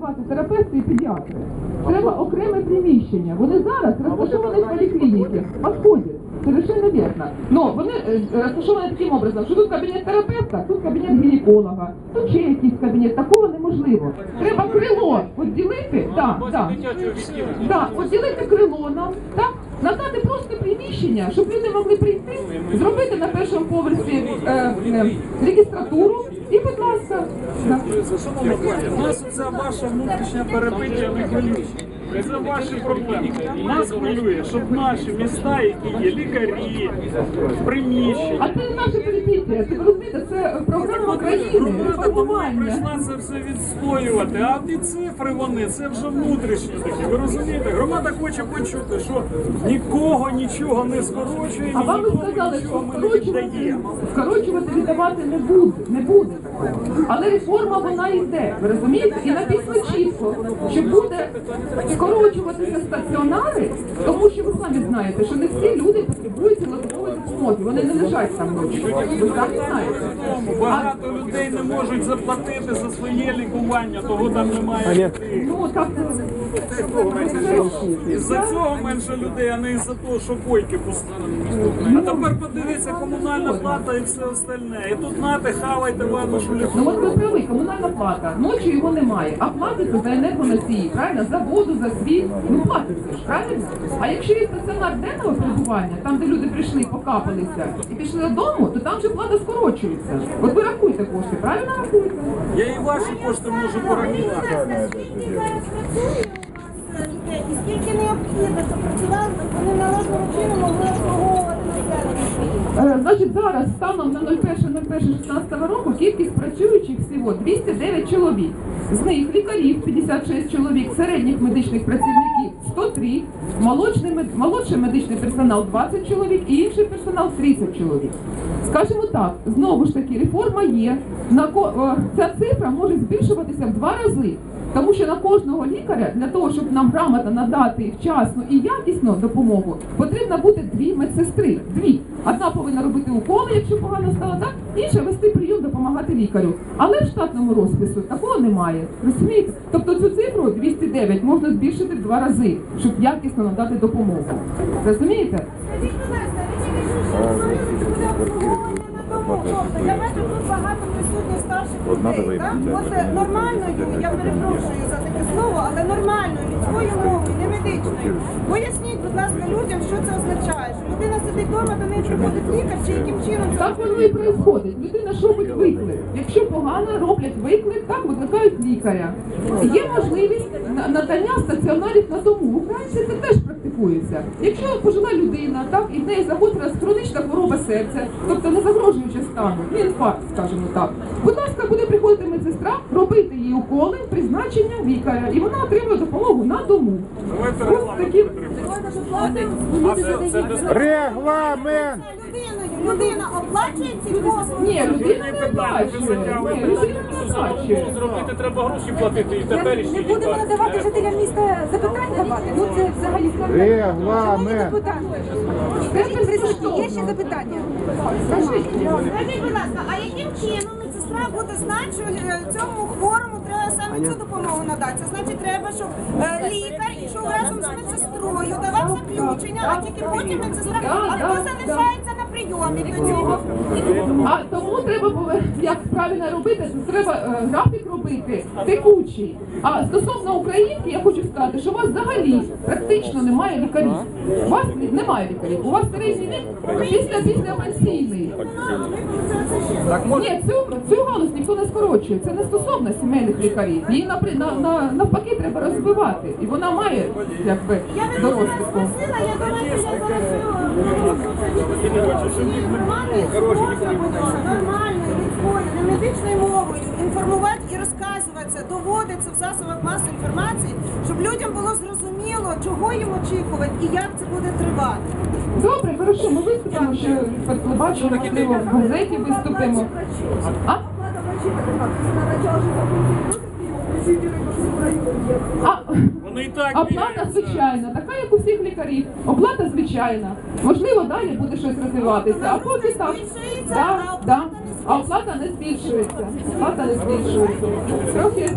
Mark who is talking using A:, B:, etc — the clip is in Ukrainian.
A: працювати терапевти і педіатри. Треба окреме приміщення. Вони зараз розташовані в поліклініці, підходять. Совершенно верно. Но вони е, розташовані таким образом, що тут кабінет терапевта, тут кабінет гінеколога, тут ще якийсь кабінет. Такого неможливо. Треба крило поділити, так, так. Так, поділити крило нам, так, надати просто приміщення, щоб люди могли прийти, зробити на першому поверсі е, е, регістратуру і, будь ласка.
B: Шановна пані, нас ця ваша внутрішня перебиття не хвилює. Це ваші проблеми. Нас хвилює, щоб наші міста, які є лікарі, приміщення.
A: А це не це ви розумієте, це програма України,
B: Громада прийшла це все відстоювати, а ті цифри вони це вже внутрішні такі. Ви розумієте? Громада хоче почути, що нікого нічого не скорочує,
A: А вам
B: нікому
A: сказали, що
B: нічого ми не
A: скорочувати,
B: віддаємо.
A: скорочувати віддавати не буде, не буде. Але реформа вона йде, ви розумієте? І написано чітко, що буде скорочуватися стаціонари, тому що ви самі знаєте, що не всі люди потребують цілодобової допомоги. Вони не лежать там ночі. Ви знаєте.
B: Багато людей не можуть заплатити за своє лікування, того там немає.
A: Ну так
B: Із-за цього менше людей, а не із-за того, що койки пустили. А тепер подивіться, комунальна плата і все остальне. І тут нате, хавайте ванну
A: Ну от ви праві, комунальна плата. Ночі його немає, а платиться за енергоносії, правильно? За воду, за світ. Ну платиться ж, правильно? А якщо є стаціонар денного перебування, там де люди прийшли, покапалися і пішли додому, то там же плата скорочується. От ви рахуйте кошти, правильно рахуєте?
B: Я і ваші кошти можу порахувати.
C: І скільки необхідно, щоб працювали, щоб вони належним чином могли обслуговувати населення.
A: Е, Значить, зараз станом на 01.01.16 року кількість працюючих всього 209 чоловік. З них лікарів 56 чоловік, середніх медичних працівників 103, молочний, молодший медичний персонал 20 чоловік і інший персонал 30 чоловік. Скажімо так, знову ж таки, реформа є. Е, ця цифра може збільшуватися в два рази. Тому що на кожного лікаря для того, щоб нам грамотно надати вчасну і якісну допомогу, потрібно бути дві медсестри. Дві. Одна повинна робити уколи, якщо погано стало, так інша вести прийом, допомагати лікарю. Але в штатному розпису такого немає. Розумієте? Тобто цю цифру 209 можна збільшити в два рази, щоб якісно надати допомогу. Розумієте?
C: Скажіть, будь ласка, ви тільки що старших людей. так? От е, нормальною, я перепрошую за таке слово, але нормальною людською мовою, не медичною. Поясніть, будь ласка, людям, що це означає. Що людина сидить вдома, до неї приходить лікар, чи яким чином
A: Так воно і відбувається. Людина ж робить виклик. Якщо погано роблять виклик, так викликають лікаря. Є можливість надання стаціонарів на дому. В Українці це теж практикується. Якщо пожила людина, так і в неї загострилась хронічна хвороба серця, тобто не загрожуючи стану, не інфаркт, скажімо так. Будь ласка, буде приходити медсестра, робити їй уколи, призначення лікаря, і вона отримує допомогу на дому.
B: Давайте
A: Ось такі
C: Можна
D: Регламент!
C: Людиною, людина оплачує ці послуги.
A: ні, людина не оплачує. Людина не бачить.
B: зробити треба гроші платити і теперішні
E: Не будемо надавати жителям міста запитань давати. Ну це взагалі
D: Регламент!
E: скажіть присутні, є ще запитання?
C: Скажіть, будь ласка, а яким чином медсестра буде знати, що е, цьому хворому треба саме цю допомогу надати? Це значить, треба, щоб е, лікар йшов разом з медсестрою, давав заключення, а тільки потім медсестра. А хто залишається на прийомі до цього?
A: А тому треба пове- як правильно робити, це треба е, графік робити текучий. А стосовно українки, я хочу сказати, що у вас взагалі практично немає лікарів. У вас немає лікарів. У вас середній вік після після пенсійний. Ні, цю цю галузь ніхто не скорочує. Це не стосовно сімейних лікарів. Її напри- на, на, навпаки треба розвивати. І вона має якби
C: Я не
A: до розвитку.
C: спросила, я що медичною мовою інформувати і розказуватися, доводиться в засобах масової інформації, щоб людям було зрозуміло, чого їм очікувати і як це буде тривати.
A: Добре, хорошо, ми виступимо по телебаченню, можливо, в газеті виступимо. А? А,
B: Вони і так
A: оплата звичайна, така як у всіх лікарів. Оплата звичайна. Можливо, далі буде щось розвиватися, а поки так. Да, да. А оплата не збільшується. Оплата не збільшується. Трохи